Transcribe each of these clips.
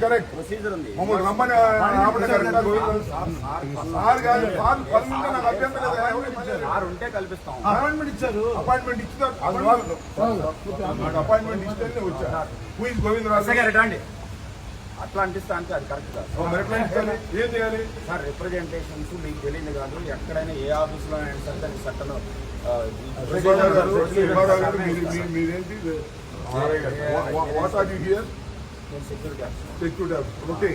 Correct procedure ఉంది మమ్మల్ని రమ్మని కరెక్ట్. సార్ కాదు, నాకు అభ్యంతరం అపాయింట్మెంట్ ఇచ్చారు అపాయింట్మెంట్ ఇచ్చిన నాకు అపాయింట్మెంట్ ఇస్తేనే వచ్చా గోవిందరాజు అట్లా అనిపిస్తా అంటే అది కరెక్ట్ కాదు? ఏం చేయాలి సార్ రిప్రజెంటేషన్స్ మీకు తెలియదు కాదు ఎక్కడైనా ఏ ఆఫీస్లో అయినా సరే దానికి చట్టం మీరేంటి what are you here security officer okay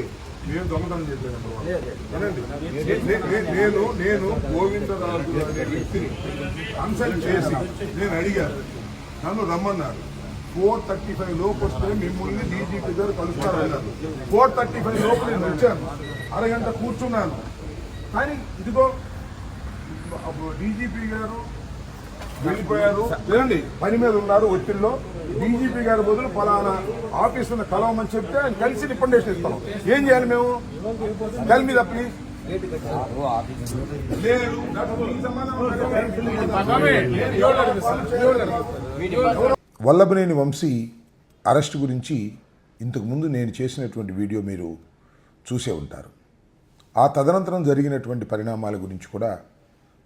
మేము దొంగతనం చేయలేదు నేను నేను గోవిందరాజు అనే వ్యక్తిని కన్సల్ట్ చేసి నేను అడిగాను. నన్ను రమ్మన్నారు. ఫోర్ థర్టీ ఫైవ్ లోపు వస్తే మిమ్మల్ని డీజీపీ గారు కలుస్తారన్నారు ఫోర్ థర్టీ ఫైవ్ లోపు నేను వచ్చాను. అరగంట కూర్చున్నాను. కానీ ఇదిగో డీజీపీ గారు వెళ్ళిపోయారు. లేదండి పని మీద ఉన్నారు ఒత్తిడిలో. డీజీపీ గారి బదులు ఫలానా ఆఫీసును కలవమని చెప్తే ఆయన కలిసి రికమెండేషన్ ఇస్తాం. ఏం చేయాలి మేము? టెల్ మీద ప్లీజ్ వల్లభనేని వంశీ అరెస్ట్ గురించి ఇంతకుముందు నేను చేసినటువంటి వీడియో మీరు చూసే ఉంటారు. ఆ తదనంతరం జరిగినటువంటి పరిణామాల గురించి కూడా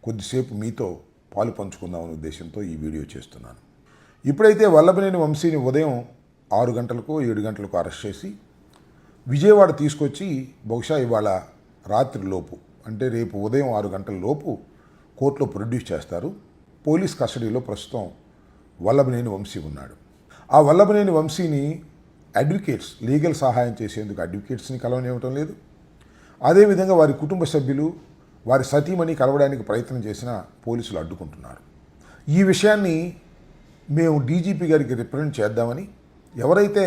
కొద్దిసేపు మీతో పాలు పంచుకుందామనే ఉద్దేశంతో ఈ వీడియో చేస్తున్నాను. ఇప్పుడైతే వల్లభనేని వంశీని ఉదయం ఆరు గంటలకు ఏడు గంటలకు అరెస్ట్ చేసి విజయవాడ తీసుకొచ్చి బహుశా ఇవాళ రాత్రి లోపు అంటే రేపు ఉదయం ఆరు గంటల లోపు కోర్టులో ప్రొడ్యూస్ చేస్తారు. పోలీస్ కస్టడీలో ప్రస్తుతం వల్లభనేని వంశీ ఉన్నాడు. ఆ వల్లభనేని వంశీని అడ్వకేట్స్ లీగల్ సహాయం చేసేందుకు అడ్వకేట్స్ని కలవనివ్వటం లేదు. అదేవిధంగా వారి కుటుంబ సభ్యులు వారి సతీమణి కలవడానికి ప్రయత్నం చేసిన పోలీసులు అడ్డుకుంటున్నారు. ఈ విషయాన్ని మేము డీజీపీ గారికి రిప్రజెంట్ చేద్దామని ఎవరైతే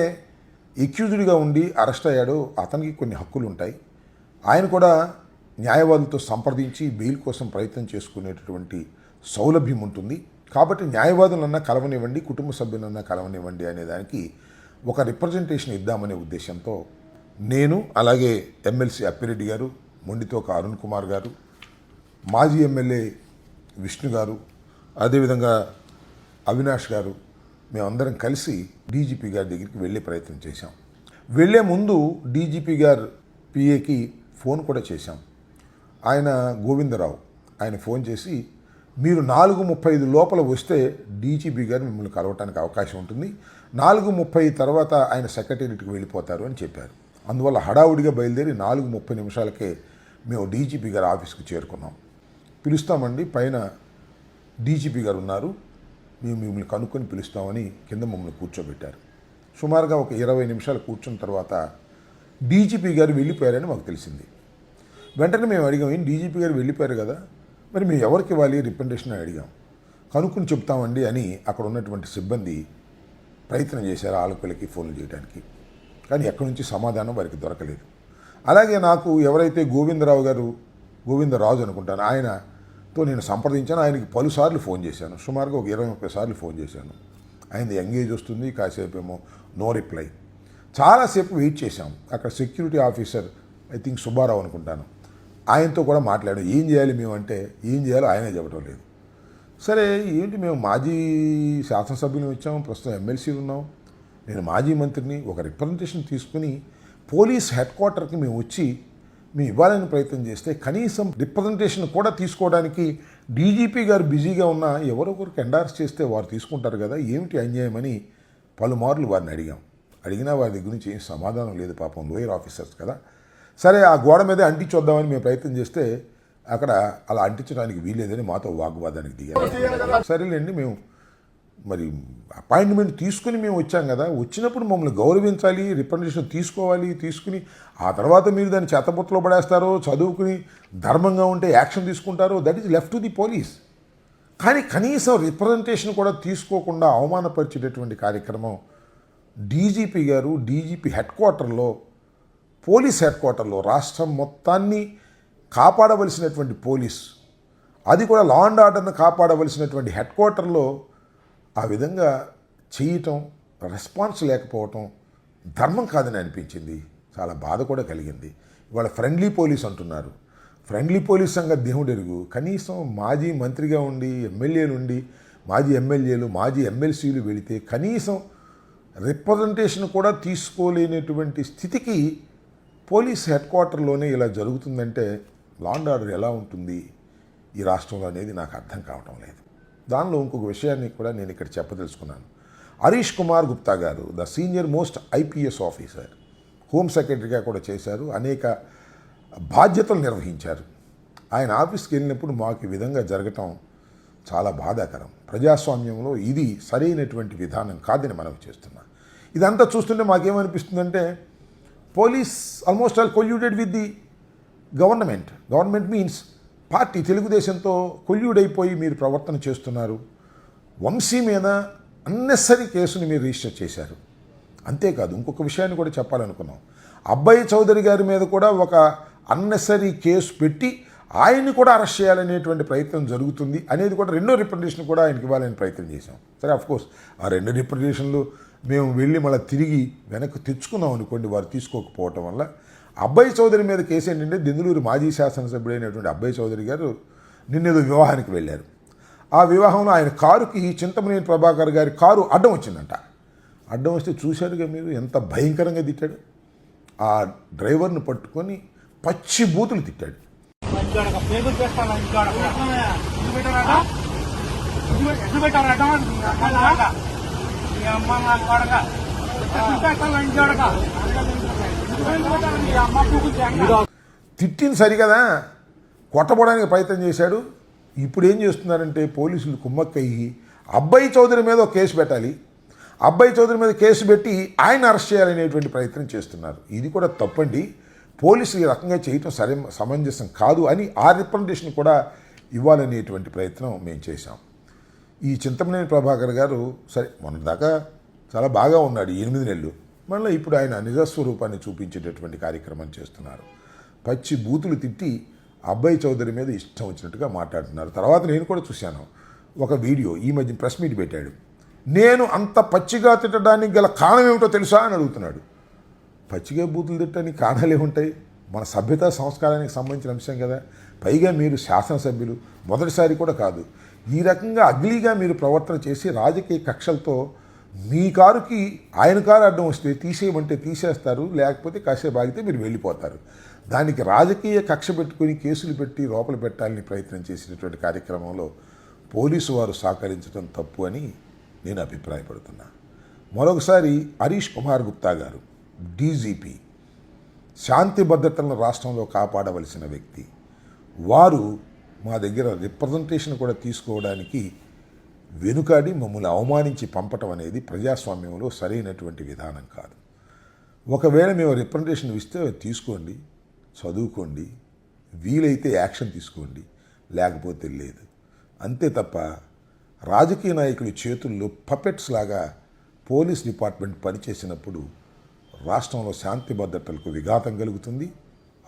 ఎక్యూజ్డ్గా ఉండి అరెస్ట్ అయ్యాడో అతనికి కొన్ని హక్కులు ఉంటాయి. ఆయన కూడా న్యాయవాదులతో సంప్రదించి బెయిల్ కోసం ప్రయత్నం చేసుకునేటటువంటి సౌలభ్యం ఉంటుంది. కాబట్టి న్యాయవాదులన్నా కలవనివ్వండి కుటుంబ సభ్యులన్నా కలవనివ్వండి అనే దానికి ఒక రిప్రజెంటేషన్ ఇద్దామనే ఉద్దేశంతో నేను అలాగే ఎమ్మెల్సీ అప్పిరెడ్డి గారు మొండితోక అరుణ్ కుమార్ గారు మాజీ ఎమ్మెల్యే విష్ణు గారు అదేవిధంగా అవినాష్ గారు మేమందరం కలిసి డీజీపీ గారి దగ్గరికి వెళ్ళే ప్రయత్నం చేశాం. వెళ్ళే ముందు డీజీపీ గారు పిఏకి ఫోన్ కూడా చేశాం. ఆయన గోవిందరావు ఆయన ఫోన్ చేసి మీరు నాలుగు ముప్పై ఐదు లోపల వస్తే డీజీపీ గారు మిమ్మల్ని కలవటానికి అవకాశం ఉంటుంది. నాలుగు ముప్పై తర్వాత ఆయన సెక్రటేరియట్కి వెళ్ళిపోతారు అని చెప్పారు. అందువల్ల హడావుడిగా బయలుదేరి నాలుగు ముప్పై నిమిషాలకే మేము డీజీపీ గారి ఆఫీస్కి చేరుకున్నాం. పిలుస్తామండి. పైన డీజీపీ గారు ఉన్నారు. మేము మిమ్మల్ని కనుక్కొని పిలుస్తామని కింద మమ్మల్ని కూర్చోబెట్టారు. సుమారుగా ఒక ఇరవై నిమిషాలు కూర్చున్న తర్వాత డీజీపీ గారు వెళ్ళిపోయారని మాకు తెలిసింది. వెంటనే మేము అడిగాం ఏం డీజీపీ గారు వెళ్ళిపోయారు కదా? మరి మేము ఎవరికి ఇవ్వాలి? రిప్రజెంటేషన్ అని అడిగాం. కనుక్కుని చెప్తామండి అని అక్కడ ఉన్నటువంటి సిబ్బంది ప్రయత్నం చేశారు ఆలపిల్లకి ఫోన్లు చేయడానికి కానీ ఎక్కడి నుంచి సమాధానం వారికి దొరకలేదు. అలాగే నాకు ఎవరైతే గోవిందరావు గారు గోవిందరాజు అనుకుంటాను ఆయన తో నేను సంప్రదించాను ఆయనకి పలుసార్లు ఫోన్ చేశాను. సుమారుగా ఒక ఇరవై ముప్పై సార్లు ఫోన్ చేశాను. ఆయన ఎంగేజ్ వస్తుంది కాసేపు ఏమో నో రిప్లై. చాలాసేపు వెయిట్ చేశాం. అక్కడ security officer I think Subbarao అనుకుంటాను ఆయనతో కూడా మాట్లాడాం. ఏం చేయాలి మేము అంటే ఏం చేయాలో ఆయనే చెప్పడం లేదు. సరే ఏంటి మేము మాజీ శాసనసభ్యులు వచ్చాం ప్రస్తుతం ఎమ్మెల్సీలు ఉన్నాం. నేను మాజీ మంత్రిని ఒక రిప్రజెంటేషన్ తీసుకుని పోలీస్ హెడ్ క్వార్టర్కి మేము వచ్చి మేము ఇవ్వాలని ప్రయత్నం చేస్తే కనీసం రిప్రజెంటేషన్ కూడా తీసుకోవడానికి డీజీపీ గారు బిజీగా ఉన్న ఎవరొకరికి ఎండార్స్ చేస్తే వారు తీసుకుంటారు కదా ఏమిటి అన్యాయమని పలుమార్లు వారిని అడిగాం. అడిగినా వారి దగ్గర నుంచి ఏం సమాధానం లేదు పాపం లోయర్ ఆఫీసర్స్ కదా. సరే ఆ గోడ మీద అంటించొద్దామని మేము ప్రయత్నం చేస్తే అక్కడ అలా అంటించడానికి వీల్లేదని మాతో వాగ్వాదానికి దిగారు. సరేలేండి మేము మరి అపాయింట్మెంట్ తీసుకుని మేము వచ్చాం కదా వచ్చినప్పుడు మమ్మల్ని గౌరవించాలి రిప్రజెంటేషన్ తీసుకోవాలి తీసుకుని ఆ తర్వాత మీరు దాన్ని చెత్తబుట్టలో పడేస్తారో చదువుకుని ధర్మంగా ఉంటే యాక్షన్ తీసుకుంటారో that is left to the police కానీ కనీసం రిప్రజెంటేషన్ కూడా తీసుకోకుండా అవమానపరిచేటటువంటి కార్యక్రమం డీజీపీ గారు డీజీపీ హెడ్ క్వార్టర్లో పోలీస్ హెడ్ క్వార్టర్లో రాష్ట్రం మొత్తాన్ని కాపాడవలసినటువంటి పోలీస్ అది కూడా లా అండ్ ఆర్డర్ను కాపాడవలసినటువంటి హెడ్ క్వార్టర్లో ఆ విధంగా చేయటం రెస్పాన్స్ లేకపోవటం ధర్మం కాదని అనిపించింది. చాలా బాధ కూడా కలిగింది. ఇవాళ ఫ్రెండ్లీ పోలీస్ అంటున్నారు. ఫ్రెండ్లీ పోలీస్ సంగతి దేవుడు ఎరుగు కనీసం మాజీ మంత్రిగా ఉండి ఎమ్మెల్యేలు ఉండి మాజీ ఎమ్మెల్యేలు మాజీ ఎమ్మెల్సీలు వెళితే కనీసం రిప్రజెంటేషన్ కూడా తీసుకోలేనటువంటి స్థితికి పోలీస్ హెడ్ క్వార్టర్లోనే ఇలా జరుగుతుందంటే లాండ్ ఆర్డర్ ఎలా ఉంటుంది? ఈ రాష్ట్రంలో అనేది నాకు అర్థం కావటం లేదు. దానిలో ఇంకొక విషయాన్ని కూడా నేను ఇక్కడ చెప్పదలుచుకున్నాను. Harish Kumar Gupta garu the senior most IPS officer home సెక్రటరీగా కూడా చేశారు అనేక బాధ్యతలు నిర్వహించారు. ఆయన ఆఫీస్కి వెళ్ళినప్పుడు మాకు ఈ విధంగా జరగటం చాలా బాధాకరం. ప్రజాస్వామ్యంలో ఇది సరైనటువంటి విధానం కాదని మనం చేస్తున్నా. ఇదంతా చూస్తుంటే మాకేమనిపిస్తుందంటే police almost all colluded with the government. Government means party తెలుగుదేశంతో కొల్యుడైపోయి మీరు ప్రవర్తన చేస్తున్నారు. వంశీ మీద అన్నెసరీ కేసుని మీరు రిజిస్టర్ చేశారు. అంతేకాదు ఇంకొక విషయాన్ని కూడా చెప్పాలనుకున్నాం. అబ్బాయి చౌదరి గారి మీద కూడా ఒక అన్నెసరీ కేసు పెట్టి ఆయన్ని కూడా అరెస్ట్ చేయాలనేటువంటి ప్రయత్నం జరుగుతుంది అనేది కూడా రెండో రిప్రజెంటేషన్ కూడా ఆయనకి ఇవ్వాలని ప్రయత్నం చేశాం. సరే అఫ్ కోర్స్ ఆ రెండు రిప్రజెంటేషన్లు మేము వెళ్ళి మళ్ళీ తిరిగి వెనక్కి తెచ్చుకున్నాం అనుకోండి వారు తీసుకోకపోవటం వల్ల. అబ్బాయి చౌదరి మీద కేసు ఏంటంటే దెందులూరు మాజీ శాసనసభ్యుడైనటువంటి అబ్బాయి చౌదరి గారు నిన్నేదో వివాహానికి వెళ్ళారు. ఆ వివాహంలో ఆయన కారుకి చింతమనేని ప్రభాకర్ గారి కారు అడ్డం వచ్చిందంట. అడ్డం వస్తే చూశారుగా మీరు ఎంత భయంకరంగా తిట్టాడు. ఆ డ్రైవర్ను పట్టుకొని పచ్చి బూతులు తిట్టాడు. పెట్టారా తిట్టింది సరికదా కొట్టబోడానికి ప్రయత్నం చేశాడు. ఇప్పుడు ఏం చేస్తున్నారంటే పోలీసులు కుమ్మక్కయ్యి అబ్బాయి చౌదరి మీద ఒక కేసు పెట్టాలి. అబ్బాయి చౌదరి మీద కేసు పెట్టి ఆయన అరెస్ట్ చేయాలనేటువంటి ప్రయత్నం చేస్తున్నారు. ఇది కూడా తప్పండి. పోలీసులు ఈ రకంగా చేయటం సరే సమంజసం కాదు అని ఆ రిప్రజెంటేషన్ కూడా ఇవ్వాలనేటువంటి ప్రయత్నం మేము చేశాం. ఈ చింతమనేని ప్రభాకర్ గారు సరే మొన్నదాకా చాలా బాగా ఉన్నాడు ఎనిమిది నెలలు. మళ్ళీ ఇప్పుడు ఆయన నిజస్వరూపాన్ని చూపించేటటువంటి కార్యక్రమం చేస్తున్నారు. పచ్చి బూతులు తిట్టి అబ్బాయి చౌదరి మీద ఇష్టం వచ్చినట్టుగా మాట్లాడుతున్నారు. తర్వాత నేను కూడా చూశాను ఒక వీడియో ఈ మధ్య ప్రెస్ మీట్ పెట్టాడు. నేను అంత పచ్చిగా తిట్టడానికి గల కారణం ఏమిటో తెలుసా అని అడుగుతున్నాడు. పచ్చిగా బూతులు తిట్టడానికి కారణాలు ఏముంటాయి? మన సభ్యత సంస్కారానికి సంబంధించిన అంశం కదా. పైగా మీరు శాసనసభ్యులు మొదటిసారి కూడా కాదు. ఈ రకంగా అగ్లీగా మీరు ప్రవర్తన చేసి రాజకీయ కక్షలతో మీ కారుకి ఆయన కారు అడ్డం వస్తే తీసేయమంటే తీసేస్తారు లేకపోతే కాసేపు ఆగితే మీరు వెళ్ళిపోతారు. దానికి రాజకీయ కక్ష పెట్టుకొని కేసులు పెట్టి లోపల పెట్టాలని ప్రయత్నం చేసినటువంటి కార్యక్రమంలో పోలీసు వారు సహకరించడం తప్పు అని నేను అభిప్రాయపడుతున్నా. మరొకసారి హరీష్ కుమార్ గుప్తా గారు డీజీపీ శాంతి భద్రతలను రాష్ట్రంలో కాపాడవలసిన వ్యక్తి. వారు మా దగ్గర రిప్రజెంటేషన్ కూడా తీసుకోవడానికి వెనుకాడి మమ్మల్ని అవమానించి పంపటం అనేది ప్రజాస్వామ్యంలో సరైనటువంటి విధానం కాదు. ఒకవేళ మేము రిప్రజెంటేషన్ ఇస్తే తీసుకోండి చదువుకోండి వీలైతే యాక్షన్ తీసుకోండి లేకపోతే లేదు. అంతే తప్ప రాజకీయ నాయకుల చేతుల్లో పపెట్స్ లాగా పోలీస్ డిపార్ట్మెంట్ పనిచేసినప్పుడు రాష్ట్రంలో శాంతి భద్రతలకు విఘాతం కలుగుతుంది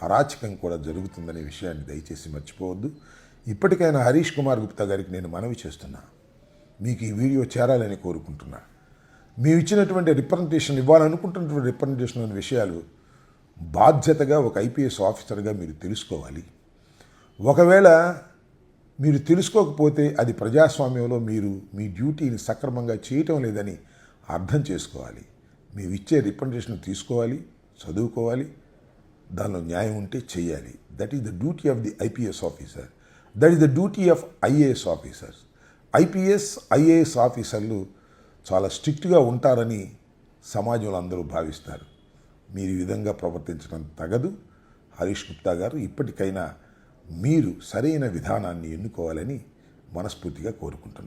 అరాచకం కూడా జరుగుతుందనే విషయాన్ని దయచేసి మర్చిపోవద్దు. ఇప్పటికైనా హరీష్ కుమార్ గుప్తా గారికి నేను మనవి చేస్తున్నాను మీకు ఈ వీడియో చేరాలని కోరుకుంటున్నా. మేము ఇచ్చినటువంటి రిప్రజెంటేషన్ ఇవ్వాలనుకుంటున్నటువంటి రిప్రజెంటేషన్ అనే విషయాలు బాధ్యతగా ఒక ఐపీఎస్ ఆఫీసర్గా మీరు తెలుసుకోవాలి. ఒకవేళ మీరు తెలుసుకోకపోతే అది ప్రజాస్వామ్యంలో మీరు మీ డ్యూటీని సక్రమంగా చేయటం లేదని అర్థం చేసుకోవాలి. మేము ఇచ్చే రిప్రజెంటేషన్ తీసుకోవాలి చదువుకోవాలి దానిలో న్యాయం ఉంటే చేయాలి. That is the duty of the IPS officer that is the duty of IAS officers IPS IAS ఆఫీసర్లు చాలా స్ట్రిక్ట్గా ఉంటారని సమాజంలో అందరూ భావిస్తారు. మీరు ఈ విధంగా ప్రవర్తించడం తగదు. హరీష్ గుప్తా గారు ఇప్పటికైనా మీరు సరైన విధానాన్ని ఎన్నుకోవాలని మనస్ఫూర్తిగా కోరుకుంటున్నాను